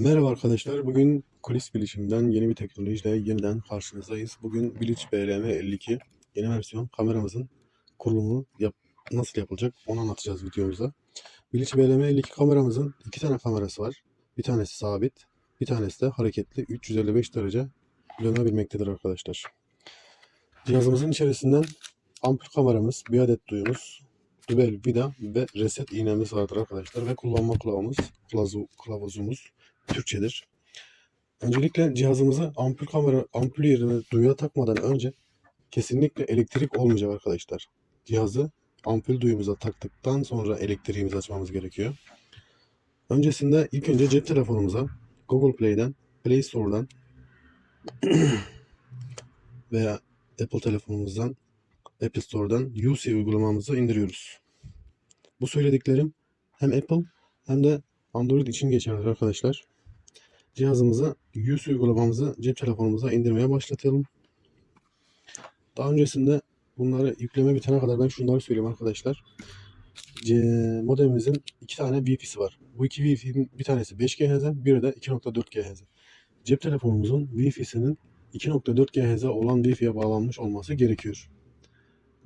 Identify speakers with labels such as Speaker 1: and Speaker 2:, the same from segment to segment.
Speaker 1: Merhaba arkadaşlar. Bugün kulis bilişimden yeni bir teknolojiyle yeniden karşınızdayız. Bugün Bilic BLM 52 yeni versiyon kameramızın kurulumu yap nasıl yapılacak onu anlatacağız videomuzda. Bilic BLM 52 kameramızın iki tane kamerası var. Bir tanesi sabit, bir tanesi de hareketli 355 derece dönebilmektedir arkadaşlar. Cihazımızın içerisinden ampul kameramız, bir adet duyumuz, dübel vida ve reset iğnemiz vardır arkadaşlar ve kullanma kılavuzumuz, kılavu- kılavuzumuz Türkçedir. Öncelikle cihazımızı ampul kamera ampul yerine duyuya takmadan önce kesinlikle elektrik olmayacak arkadaşlar. Cihazı ampul duyumuza taktıktan sonra elektriğimizi açmamız gerekiyor. Öncesinde ilk önce cep telefonumuza Google Play'den, Play Store'dan veya Apple telefonumuzdan Apple Store'dan UC uygulamamızı indiriyoruz. Bu söylediklerim hem Apple hem de Android için geçerli arkadaşlar. Cihazımıza UC uygulamamızı cep telefonumuza indirmeye başlatalım. Daha öncesinde bunları yükleme bitene kadar ben şunları söyleyeyim arkadaşlar. Modemimizin iki tane Wi-Fi'si var. Bu iki Wi-Fi'nin bir tanesi 5 GHz, biri de 2.4 GHz. Cep telefonumuzun Wi-Fi'sinin 2.4 GHz olan Wi-Fi'ye bağlanmış olması gerekiyor.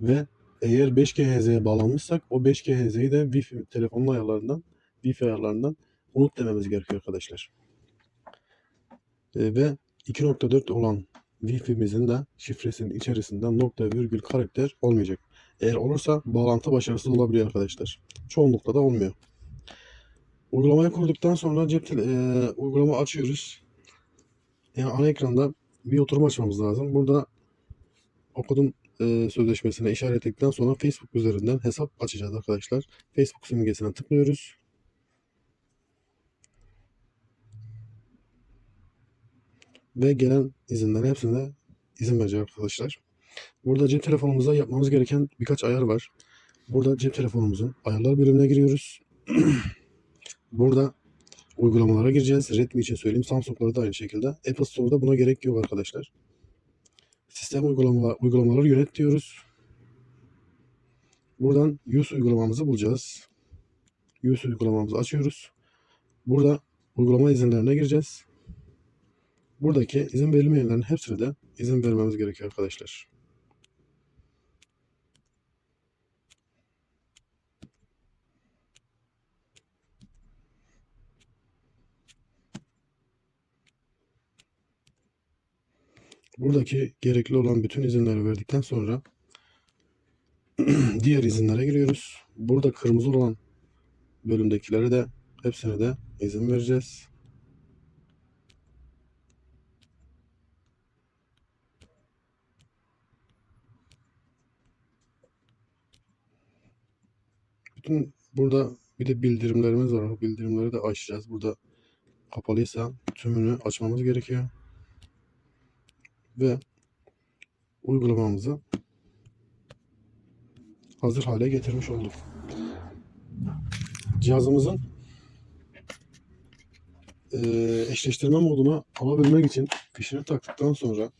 Speaker 1: Ve eğer 5 GHz'ye bağlanmışsak o 5 GHz'yi de Wi-Fi telefonun ayarlarından, Wi-Fi ayarlarından unut dememiz gerekiyor arkadaşlar. E, ve 2.4 olan Wi-Fi'mizin de şifresinin içerisinde nokta virgül karakter olmayacak. Eğer olursa bağlantı başarısız olabiliyor arkadaşlar. Çoğunlukla da olmuyor. Uygulamayı kurduktan sonra cep e, uygulama açıyoruz. Yani ana ekranda bir oturum açmamız lazım. Burada okudum e, sözleşmesine işaretledikten sonra Facebook üzerinden hesap açacağız arkadaşlar. Facebook simgesine tıklıyoruz. Ve gelen izinlere hepsine izin verecek arkadaşlar. Burada cep telefonumuzda yapmamız gereken birkaç ayar var. Burada cep telefonumuzun ayarlar bölümüne giriyoruz. Burada uygulamalara gireceğiz. Redmi için söyleyeyim. Samsung'larda da aynı şekilde. Apple Store'da buna gerek yok arkadaşlar. Sistem uygulama, uygulamaları yönet diyoruz. Buradan use uygulamamızı bulacağız. Use uygulamamızı açıyoruz. Burada uygulama izinlerine gireceğiz. Buradaki izin verilmeyenlerin hepsine de izin vermemiz gerekiyor arkadaşlar. Buradaki gerekli olan bütün izinleri verdikten sonra diğer izinlere giriyoruz. Burada kırmızı olan bölümdekilere de hepsine de izin vereceğiz. Bütün burada bir de bildirimlerimiz var. O bildirimleri de açacağız. Burada kapalıysa tümünü açmamız gerekiyor. Ve uygulamamızı hazır hale getirmiş olduk. Cihazımızın eee, eşleştirme moduna alabilmek için fişini taktıktan sonra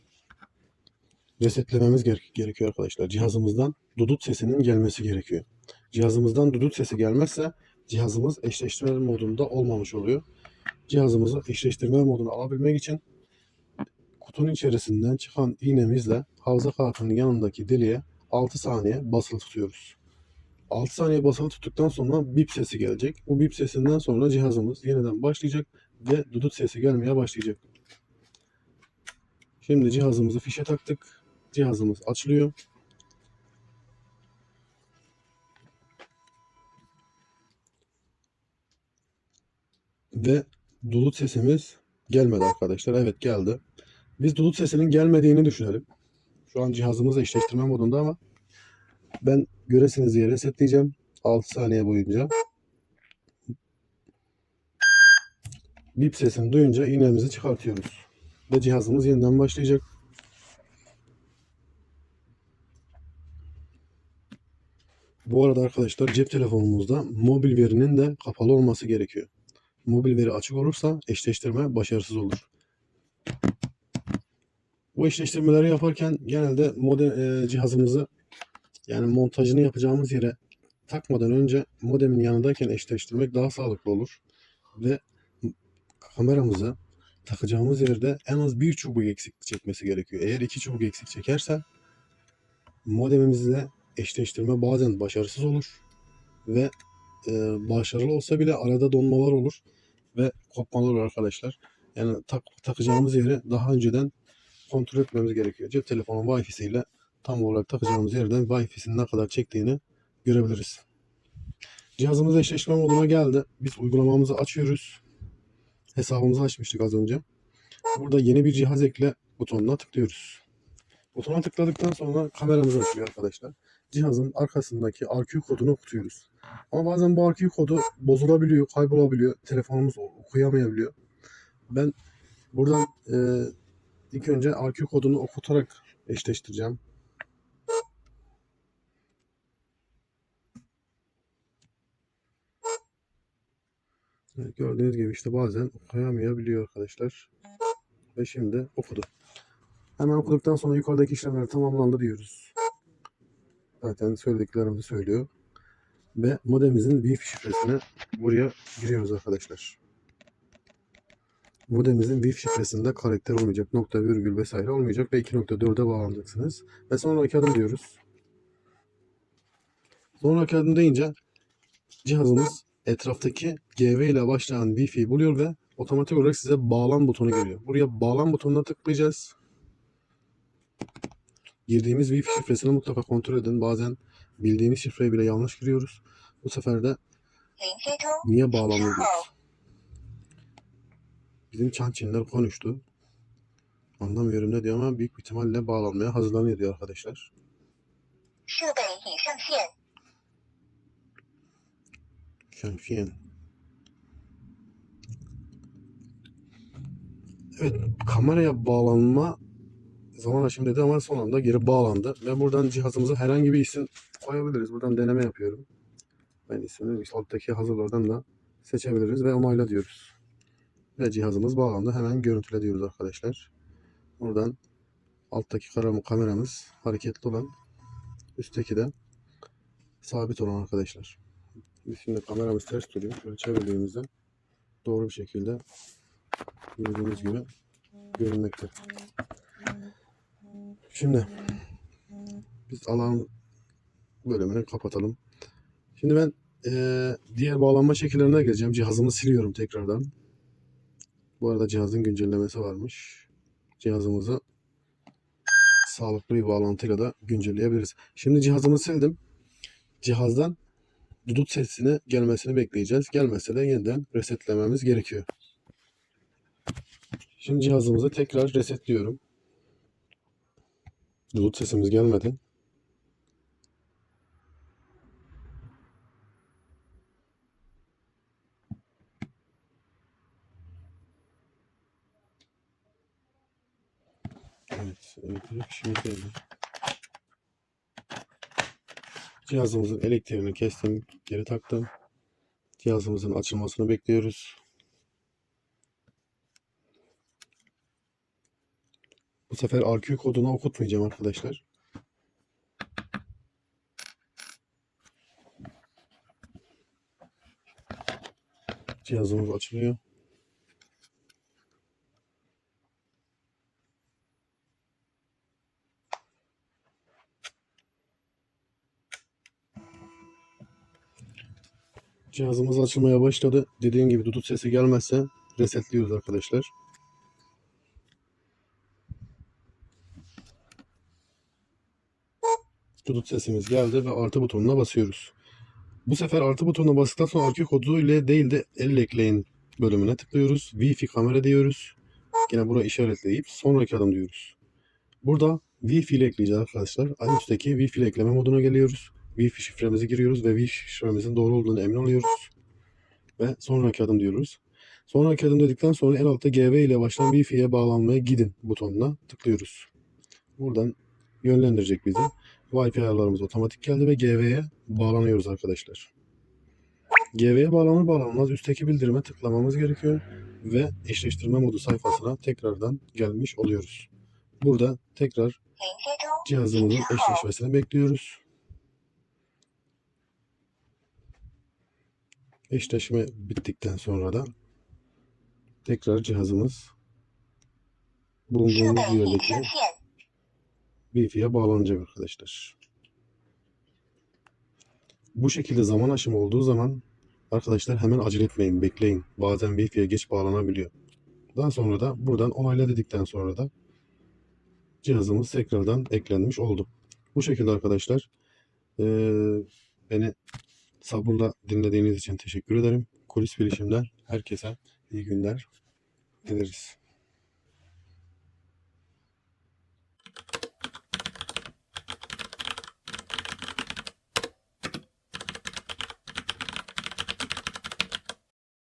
Speaker 1: resetlememiz gere- gerekiyor arkadaşlar. Cihazımızdan dudut sesinin gelmesi gerekiyor. Cihazımızdan dudut sesi gelmezse cihazımız eşleştirme modunda olmamış oluyor. Cihazımızı eşleştirme moduna alabilmek için kutunun içerisinden çıkan iğnemizle hafıza kartının yanındaki deliğe 6 saniye basılı tutuyoruz. 6 saniye basılı tuttuktan sonra bip sesi gelecek. Bu bip sesinden sonra cihazımız yeniden başlayacak ve dudut sesi gelmeye başlayacak. Şimdi cihazımızı fişe taktık. Cihazımız açılıyor. Ve dudut sesimiz gelmedi arkadaşlar. Evet geldi. Biz dudut sesinin gelmediğini düşünelim. Şu an cihazımız eşleştirme modunda ama ben göresiniz diye resetleyeceğim. 6 saniye boyunca. Bip sesini duyunca iğnemizi çıkartıyoruz. Ve cihazımız yeniden başlayacak. Bu arada arkadaşlar cep telefonumuzda mobil verinin de kapalı olması gerekiyor. Mobil veri açık olursa eşleştirme başarısız olur. Bu eşleştirmeleri yaparken genelde modem e, cihazımızı yani montajını yapacağımız yere takmadan önce modemin yanındayken eşleştirmek daha sağlıklı olur. Ve kameramızı takacağımız yerde en az bir çubuk eksik çekmesi gerekiyor. Eğer iki çubuk eksik çekerse modemimizle eşleştirme bazen başarısız olur ve e, başarılı olsa bile arada donmalar olur ve kopmalar olur arkadaşlar. Yani tak, takacağımız yeri daha önceden kontrol etmemiz gerekiyor. Cep telefonu Wi-Fi'siyle tam olarak takacağımız yerden Wi-Fi'sinin ne kadar çektiğini görebiliriz. Cihazımız eşleşme moduna geldi. Biz uygulamamızı açıyoruz. Hesabımızı açmıştık az önce. Burada yeni bir cihaz ekle butonuna tıklıyoruz. Butona tıkladıktan sonra kameramız açılıyor arkadaşlar. Cihazın arkasındaki RQ kodunu okutuyoruz. Ama bazen bu RQ kodu bozulabiliyor, kaybolabiliyor. Telefonumuz okuyamayabiliyor. Ben buradan e, ilk önce RQ kodunu okutarak eşleştireceğim. Evet, gördüğünüz gibi işte bazen okuyamayabiliyor arkadaşlar. Ve şimdi okudu. Hemen okuduktan sonra yukarıdaki işlemler tamamlandı diyoruz. Zaten söylediklerimizi söylüyor. Ve modemimizin Wi-Fi şifresini buraya giriyoruz arkadaşlar. Modemimizin Wi-Fi şifresinde karakter olmayacak, nokta virgül vesaire olmayacak ve 2.4'e bağlanacaksınız. Ve sonraki adım diyoruz. Sonraki adım deyince cihazımız etraftaki GV ile başlayan Wi-Fi'yi buluyor ve otomatik olarak size bağlan butonu geliyor. Buraya bağlan butonuna tıklayacağız. Girdiğimiz Wi-Fi şifresini mutlaka kontrol edin. Bazen bildiğimiz şifreye bile yanlış giriyoruz. Bu sefer de niye bağlamıyoruz? Bizim Çançinler konuştu. Anlamıyorum ne diyor ama büyük ihtimalle bağlanmaya hazırlanıyor diyor arkadaşlar. Şanxiyen. Evet, kameraya bağlanma zaman aşımı dedi ama son anda geri bağlandı. Ve buradan cihazımıza herhangi bir isim koyabiliriz. Buradan deneme yapıyorum. Ben ismini alttaki hazırlardan da seçebiliriz ve onayla diyoruz. Ve cihazımız bağlandı. Hemen görüntüle diyoruz arkadaşlar. Buradan alttaki kameramız hareketli olan üstteki de sabit olan arkadaşlar. Şimdi kameramız ters duruyor. Şöyle çevirdiğimizde doğru bir şekilde gördüğünüz gibi görünmekte. Şimdi biz alan bölümünü kapatalım. Şimdi ben eee, diğer bağlanma şekillerine geleceğim. Cihazımı siliyorum tekrardan. Bu arada cihazın güncellemesi varmış. Cihazımızı sağlıklı bir bağlantıyla da güncelleyebiliriz. Şimdi cihazımı sildim. Cihazdan dudut sesine gelmesini bekleyeceğiz. Gelmezse de yeniden resetlememiz gerekiyor. Şimdi cihazımızı tekrar resetliyorum. Dudut sesimiz gelmedi. Evet, elektrik şimdi geldi. Cihazımızın elektriğini kestim, geri taktım. Cihazımızın açılmasını bekliyoruz. Bu sefer RQ kodunu okutmayacağım arkadaşlar. Cihazımız açılıyor. Cihazımız açılmaya başladı. Dediğim gibi dudut sesi gelmezse resetliyoruz arkadaşlar. Dudut sesimiz geldi ve artı butonuna basıyoruz. Bu sefer artı butonuna bastıktan sonra RQ kodu ile değil de elle ekleyin bölümüne tıklıyoruz. Wi-Fi kamera diyoruz. Yine buraya işaretleyip sonraki adım diyoruz. Burada Wi-Fi ile ekleyeceğiz arkadaşlar. En üstteki Wi-Fi ile ekleme moduna geliyoruz. Wi-Fi şifremizi giriyoruz ve Wi-Fi şifremizin doğru olduğunu emin oluyoruz. Ve sonraki adım diyoruz. Sonraki adım dedikten sonra en altta GV ile başlayan Wi-Fi'ye bağlanmaya gidin butonuna tıklıyoruz. Buradan yönlendirecek bizi. Wi-Fi ayarlarımız otomatik geldi ve GV'ye bağlanıyoruz arkadaşlar. GV'ye bağlanır bağlanmaz üstteki bildirime tıklamamız gerekiyor ve eşleştirme modu sayfasına tekrardan gelmiş oluyoruz. Burada tekrar cihazımızın eşleşmesini bekliyoruz. Eşleşme bittikten sonra da tekrar cihazımız bulunduğumuz yerdeki Wi-Fi'ye bağlanacak arkadaşlar. Bu şekilde zaman aşımı olduğu zaman arkadaşlar hemen acele etmeyin, bekleyin. Bazen Wi-Fi'ye geç bağlanabiliyor. Daha sonra da buradan onayla dedikten sonra da cihazımız tekrardan eklenmiş oldu. Bu şekilde arkadaşlar beni sabırla dinlediğiniz için teşekkür ederim. Kulis bilişimden herkese iyi günler dileriz.